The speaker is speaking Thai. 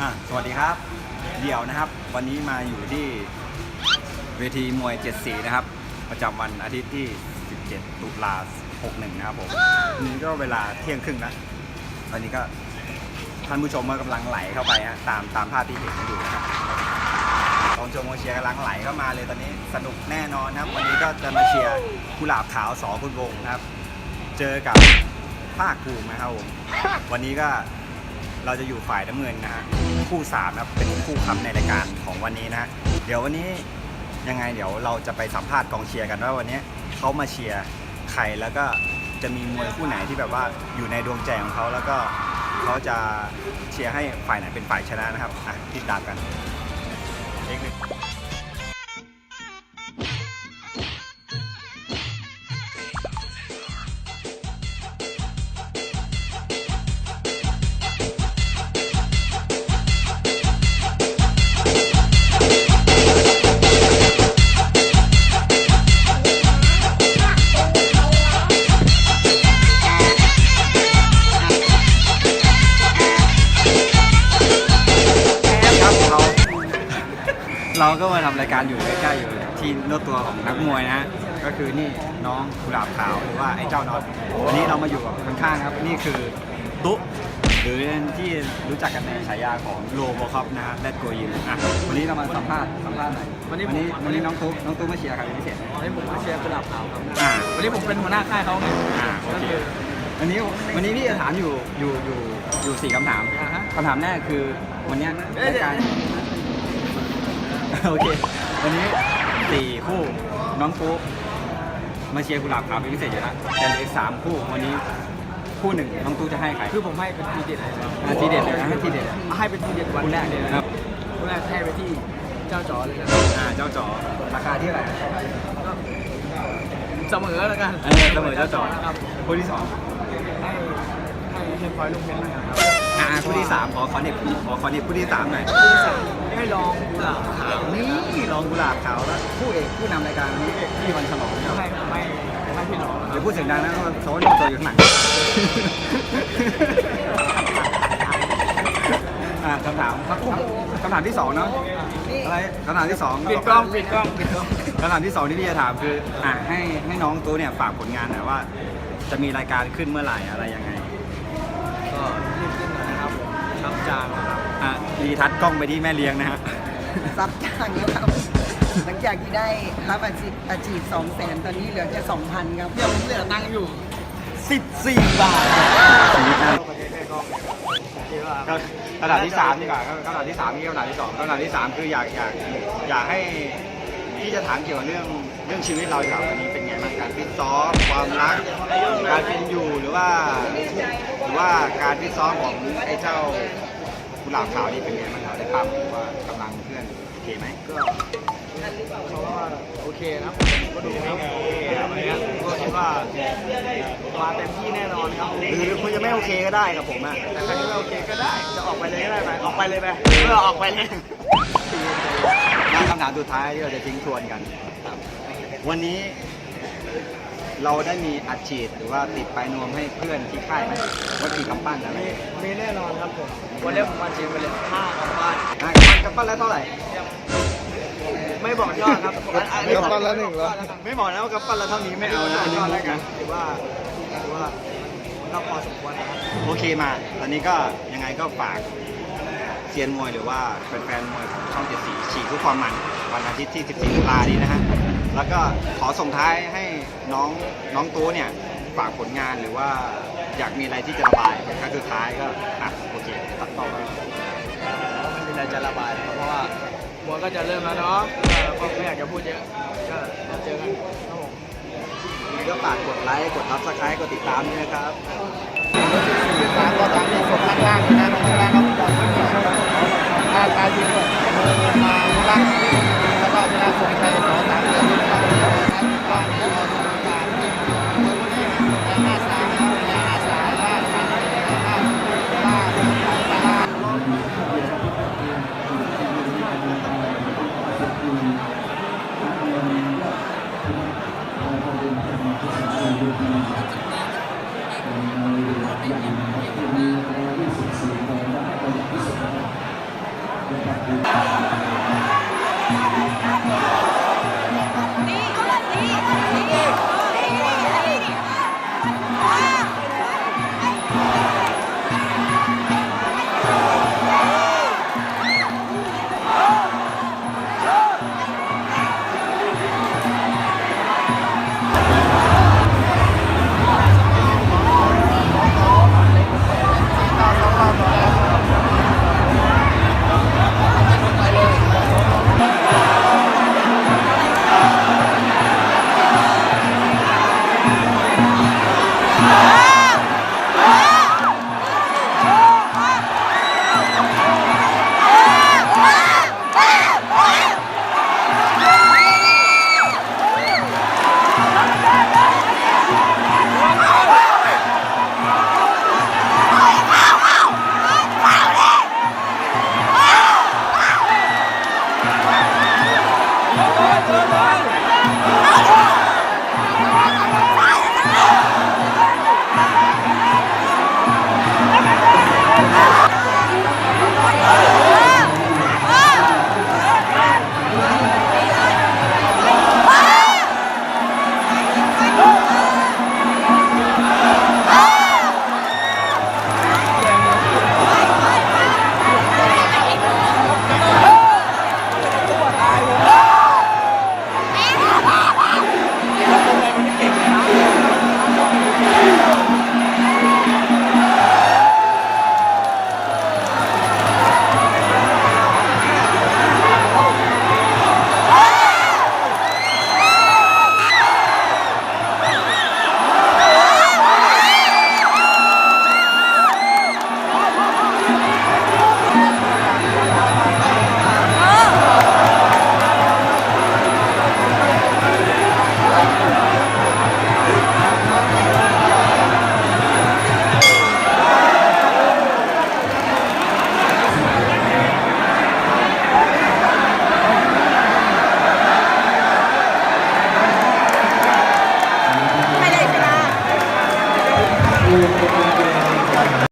อะสวัสดีครับ เดี่ยวนะครับ วันนี้มาอยู่ที่เวทีมวย 7 สีนะครับ ประจำวันอาทิตย์ที่ 17 ตุลา61 นะครับผมนี่ก็เวลาเที่ยงครึ่งนะตอนนี้ก็ท่านผู้ชมกำลังไหลเข้าไปฮะตามตามภาพที่เห็นกันอยู่นะครับกองชมกองเชียร์กำลังไหลเข้ามาเลยตอนนี้สนุกแน่นอนนะครับ วันนี้ก็จะมาเชียร์กุหลาบขาวสอคุณวงนะครับ เจอกับภาคภูมินะครับผมวันนี้ก็ เราจะอยู่ฝ่ายน้ำเงินนะฮะคู่สามนะครับเป็นคู่ค้ำในรายการของวันนี้นะฮะเดี๋ยววันนี้ยังไงเดี๋ยวเราจะไปสัมภาษณ์กองเชียร์กันว่าวันนี้เขามาเชียร์ใครแล้วก็จะมีมวยคู่ไหนที่แบบว่าอยู่ในดวงใจของเขาแล้วก็เขาจะเชียร์ให้ฝ่ายไหนเป็นฝ่ายชนะนะครับอะติดตามกันเทคนิค ก็มาทำรายการอยู่ใกล้ๆอยู่ที่เนื้อตัวของนักมวยนะฮะก็คือนี่น้องกุหลาบขาวหรือว่าไอ้เจ้าน็อตวันนี้เรามาอยู่กับข้างๆนะครับนี่คือตุ๊หรือที่รู้จักกันในฉายาของโลโบคอปนะฮะแรดโกยิมอะวันนี้เรามาสัมภาษณ์สัมภาษณ์หน่อยวันนี้วันนี้ผม วันนี้น้องตุ๊น้องตุ๊มาเชียร์ใครเป็นพิเศษไหมวันนี้ผมมาเชียร์กุหลาบขาวครับอ่าวันนี้ผมเป็นหัวหน้าค่ายเขาไงอ่าโอก็เคคือ วันนี้วันนี้พี่จะถามอยู่อยู่อยู่อยู่สี่คำถามอ่าฮะ คำถามแรกคือวันเนี้ยเอ้ยรายการ โอเค วันนี้สี่คู่น้องปุ๊มาเชียร์กุหลาบขาวเป็นพิเศษอยู่แล้วแต่เหลืออีกสามคู่วันนี้คู่หนึ่งน้องตู้จะให้ใครคือผมให้เป็นทีเด็ดเลยนะอ่าทีเด็ดเลยนะให้ทีเด็ดให้เป็นทีเด็ดวันแรกเลยนะครับวันแรกให้ไปที่เจ้าจ๋อเลยนะอ่าเจ้าจ๋อราคาที่เท่าไหร่ก็เสมอแล้วกันเออเสมอเจ้าจ๋อนะครับคู่ที่สองให้ให้ให้พลอยลงเพชรนะครับ อ่าคู่ที่สามขอขอเน็บขอขอเน็บคู่ที่สามหน่อยคู่ที่สามให้ลองกุหลาบขาวนี่รองกุหลาบขาวแล้วคู่เอกผู้นำรายการวันนี้พี่วันฉลองเนี่ยให้ให้ให้พี่ลองนะคเดี๋รัยวบพูดเสียงดังนะเพราะว่าเขาว่าตัวอยู่ข้างหลังอ่าคำถามคำถามที่สองเนาะอะไรคำถามที่สองปิดกล้องปิดกล้องปิดกล้องคำถามที่สองที่พี่จะถามคืออะให้ให้น้องตู้เนี่ยฝากผลงานหน่อยว่า จะมีรายการขึ้นเมื่อไหร่อะไรยังไง จางนะครับอะรีทัชกล้องไปที่แม่เลี้ยงนะฮะ ซับจ้างแล้วครับ หลังจากที่ได้รับอาชีพอาชีพสองแสนตอนนี้เหลือแค่สองพันครับเดี๋ยวผมเหลือตังค์อยู่ 14 บาทชีวิตนะคิดว่าก็คำถามที่สามดีกว่าคำถามที่สามนี่คำถามที่สองคำถามที่สามคืออยากอยากอยากให้พี่จะถามเกี่ยวกับเรื่องเรื่องชีวิตเราดีกว่าวันนี้เป็นไงบ้างการฟิตซ้อมความรักการเป็นอยู่หรือว่าหรือว่าการฟิตซ้อมของไอ้เจ้า กุหลาบขาวนี่เป็นไงบ้างครับได้ปั๊มหรือว่ากำลังเพื่อนโอเคไหมก็เขาว่าโอเคนะครับก็ดูครับอะไรเงี้ยก็คิดว่ามาเต็มที่แน่นอนครับหรือคุณจะไม่โอเคก็ได้กับผมอะแต่ใครที่ไม่โอเคก็ได้จะออกไปเลยก็ได้ไหมออกไปเลยไหมเออออกไปเลยมาคำถามสุดท้ายที่เราจะทิ้งทวนกัน วันนี้ เราได้มีอัดฉีดหรือว่าติดปลายนวมให้เพื่อนที่ค่ายไหมว่ากี่กำปั้นอะไรมีมีแน่นอนครับผมวันนี้ผมมาชิมไปเลยห้ากลับบ้านอะกำปั้นแล้วเท่าไหร่ ไม่บอกยอดครับกำปั้นละหนึ่งเหรอไม่บอกนะว่ากำปั้นละเท่านี้ไม่เอานะอันนี้ยอดแล้วกันะนถือว่าถือว่าก็พอสมควรนะครับโอเคมาตอนนี้ก็ยังไงก็ฝากเซียนมวยหรือว่าแฟนๆมวยของช่องเจ็ดสีฉีกทุกความมันวันอาทิตย์ที่ 14ตุลานี้นะฮะ แล้วก็ขอส่งท้ายให้ น้องน้องตู้เนี่ยฝากผลงานหรือว่าอยากมีอะไรที่จะระบายครั้งสุดท้ายก็อะโอเคตัดต่อไปไเป็นอะไรจะระบายนะเพราะว่าบัวก็จะเริ่มแล้วเนาะก็ไม่อยากจะพูดเยอะก็เจอกันครับก็ฝากกดไลค์กดทับสไครต์กดติดตามด้วยนะครับตามก็ตามที่ผมล่างนะข้างล่างก็ตามการยิงมาข้างล่างแล้วก็ชนะสงชัยสองสามเดือนที่ผ่านมา